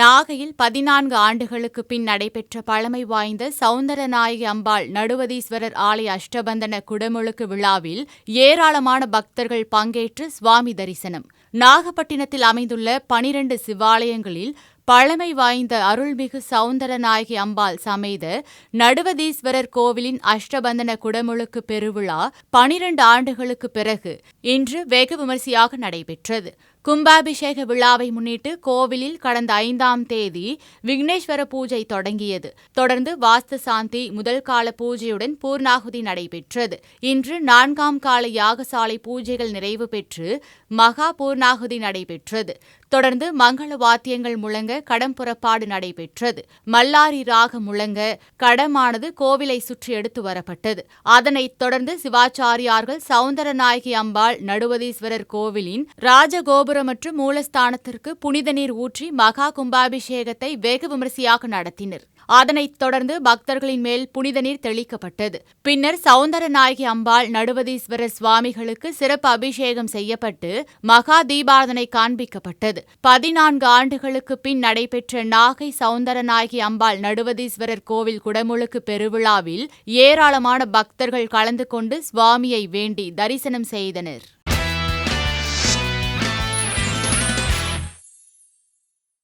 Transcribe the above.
நாகையில் பதினான்கு ஆண்டுகளுக்கு பின் நடைபெற்ற பழமை வாய்ந்த சவுந்தரநாயகி அம்பாள் நடுவதீஸ்வரர் ஆலய அஷ்டபந்தன குடமுழுக்கு விழாவில் ஏராளமான பக்தர்கள் பங்கேற்று சுவாமி தரிசனம். நாகப்பட்டினத்தில் அமைந்துள்ள பனிரண்டு சிவாலயங்களில் பழமை வாய்ந்த அருள்மிகு சவுந்தரநாயகி அம்பாள் சமேத நடுவதீஸ்வரர் கோவிலின் அஷ்டபந்தன குடமுழுக்கு பெருவிழா பனிரண்டு ஆண்டுகளுக்கு பிறகு இன்று வெகு விமரிசையாக நடைபெற்றது. கும்பாபிஷேக விழாவை முன்னிட்டு கோவிலில் கடந்த ஐந்தாம் தேதி விக்னேஸ்வர பூஜை தொடங்கியது. தொடர்ந்து வாஸ்து சாந்தி முதல் கால பூஜையுடன் பூர்ணாகுதி நடைபெற்றது. இன்று நான்காம் கால யாகசாலை பூஜைகள் நிறைவு பெற்று மகா பூர்ணாகுதி நடைபெற்றது. தொடர்ந்து மங்கள வாத்தியங்கள் முழங்க கடம் புறப்பாடு நடைபெற்றது. மல்லாரி ராகம் முழங்க கடமானது கோவிலை சுற்றி எடுத்து வரப்பட்டது. அதனைத் தொடர்ந்து சிவாச்சாரியார்கள் சவுந்தரநாயகி அம்பாள் நடுவதீஸ்வரர் கோவிலின் ராஜகோபு மற்றும் மூலஸ்தானத்திற்கு புனித நீர் ஊற்றி மகா கும்பாபிஷேகத்தை வெகு விமரிசையாக நடத்தினர். அதனைத் தொடர்ந்து பக்தர்களின் மேல் புனித நீர் தெளிக்கப்பட்டது. பின்னர் சவுந்தரநாயகி அம்பாள் நடுவதீஸ்வரர் சுவாமிகளுக்கு சிறப்பு அபிஷேகம் செய்யப்பட்டு மகா தீபாரதனை காண்பிக்கப்பட்டது. பதினான்கு ஆண்டுகளுக்கு பின் நடைபெற்ற நாகை சவுந்தரநாயகி அம்பாள் நடுவதீஸ்வரர் கோவில் குடமுழுக்கு பெருவிழாவில் ஏராளமான பக்தர்கள் கலந்து கொண்டு சுவாமியை வேண்டி தரிசனம் செய்தனர்.